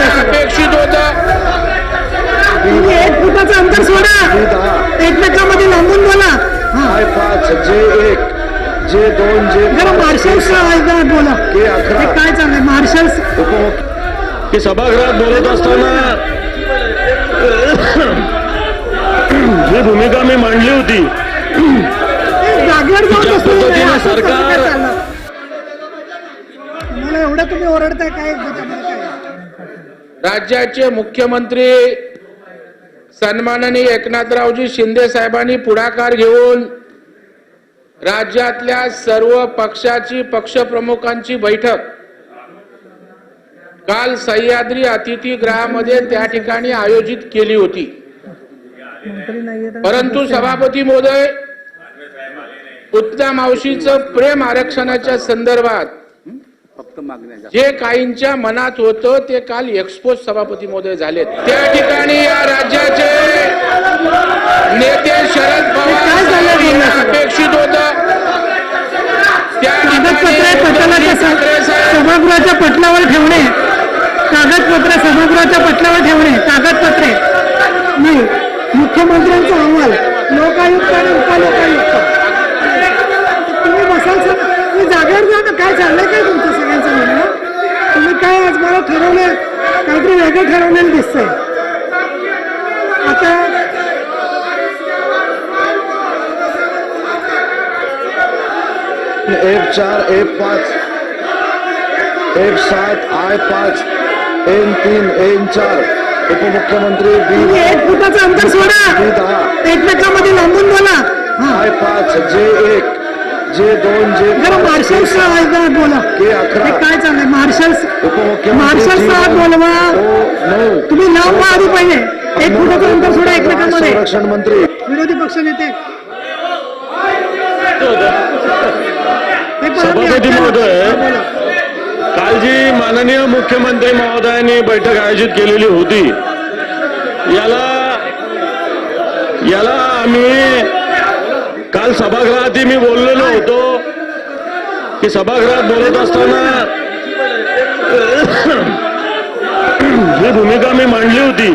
हे? अपेक्षित होतं एक फुटाचं अंतर सोडा. एकमेकांमध्ये लांबून बोला. हा. आय पाच जे एक जे दोन जे मार्शल्स बोला. हे काय चाललंय? मार्शल्स. की सभागृहात बोलत असताना जी भूमिका मी मांडली होती ज्या पद्धतीने सरकार-? तुम्हाला एवढं तुम्ही ओरडताय काय? राज्याचे मुख्यमंत्री सन्माननीय एकनाथरावजी शिंदे साहेबांनी पुढाकार घेऊन राज्यातल्या सर्व पक्षाची पक्षप्रमुखांची बैठक. काल सह्याद्री अतिथीगृहामध्ये त्या ठिकाणी आयोजित केली होती. परंतु सभापती महोदय उत्तम मावशीचं प्रेम आरक्षणाच्या संदर्भात जे काहींच्या मनात होतं ते काल एक्सपोज सभापती महोदय झालेत. त्या ठिकाणी या राज्याचे नेते शरद काय झालं पवार? अपेक्षित होतं. सभागृहाच्या पटलावर ठेवणे. कागदपत्रे सभागृहाच्या पटलावर ठेवणे. कागदपत्रे. नाही मुख्यमंत्र्यांचा अहवाल लोकायुक्त आणि उपलोकायुक्त तुम्ही बसाल सर तुम्ही जागेवर जा ना काय चाललंय काय तुमचं सगळ्यांचं म्हणणं तुम्ही काय आज मला ठरवलं वेगळं ठरवलेलं दिसतंय. आता एफ चार एफ पाच. एफ सात आय पाच. एन तीन एन चार. उपमुख्यमंत्री बी. एक फुटाचं अंतर सोडा. बी दहा. एकमेकांमध्ये लांबून बोला. आय पाच जे एक जे दोन जे मार्शल्स बोला. के अकरा. काय चाललंय? मार्शल्स उपमुख्यमंत्री मार्शल जी साहेब बोलवा. तुम्ही लांब व्हा आधी पहिले एक फुटाचं अंतर सोडा एकमेकांमध्ये संरक्षण मंत्री विरोधी पक्ष नेते हे सभापती. महोदय. हा. काल जी माननीय मुख्यमंत्री महोदयांनी बैठक आयोजित केलेली होती याला याला आम्ही काल सभागृहातही मी बोललेलो होतो की सभागृहात बोलत असताना जी भूमिका मी मांडली होती.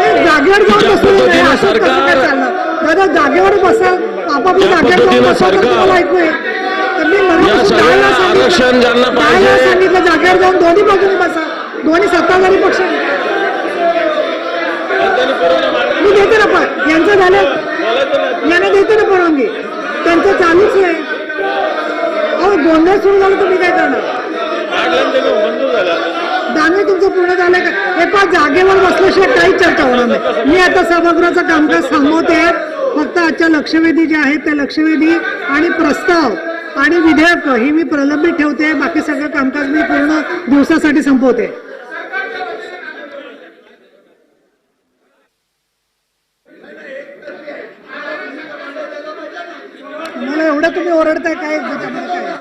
हे ज्या पद्धतीने सरकार-? दादा जागेवर बसा. आपापल्या ज्या जागेवर जाऊन पद्धतीने बसा, तर सरकार- तुम्हाला ऐकू येईल. तर मी मनापासून या सगळ्या काय नाही सांगितलं? आरक्षण ज्यांना पाहिजे- सांगितलं जागेवर जाऊन दोन्ही बाजूने बसा. दोन्ही सत्ताधारी पक्ष. मी देते ना पण. यांचं झालं. यांना देते ना तुमचं का? एका जागेवर बसल्याशिवाय काहीच चर्चा होणार नाही. मी आता सभागृहाचं कामकाज थांबवते फक्त आजच्या लक्षवेधी जे आहेत त्या लक्षवेधी आणि प्रस्ताव आणि विधेयक ही मी प्रलंबित ठेवते. बाकी सगळं कामकाज मी पूर्ण दिवसासाठी संपवते. मला एवढं तुम्ही ओरडताय काय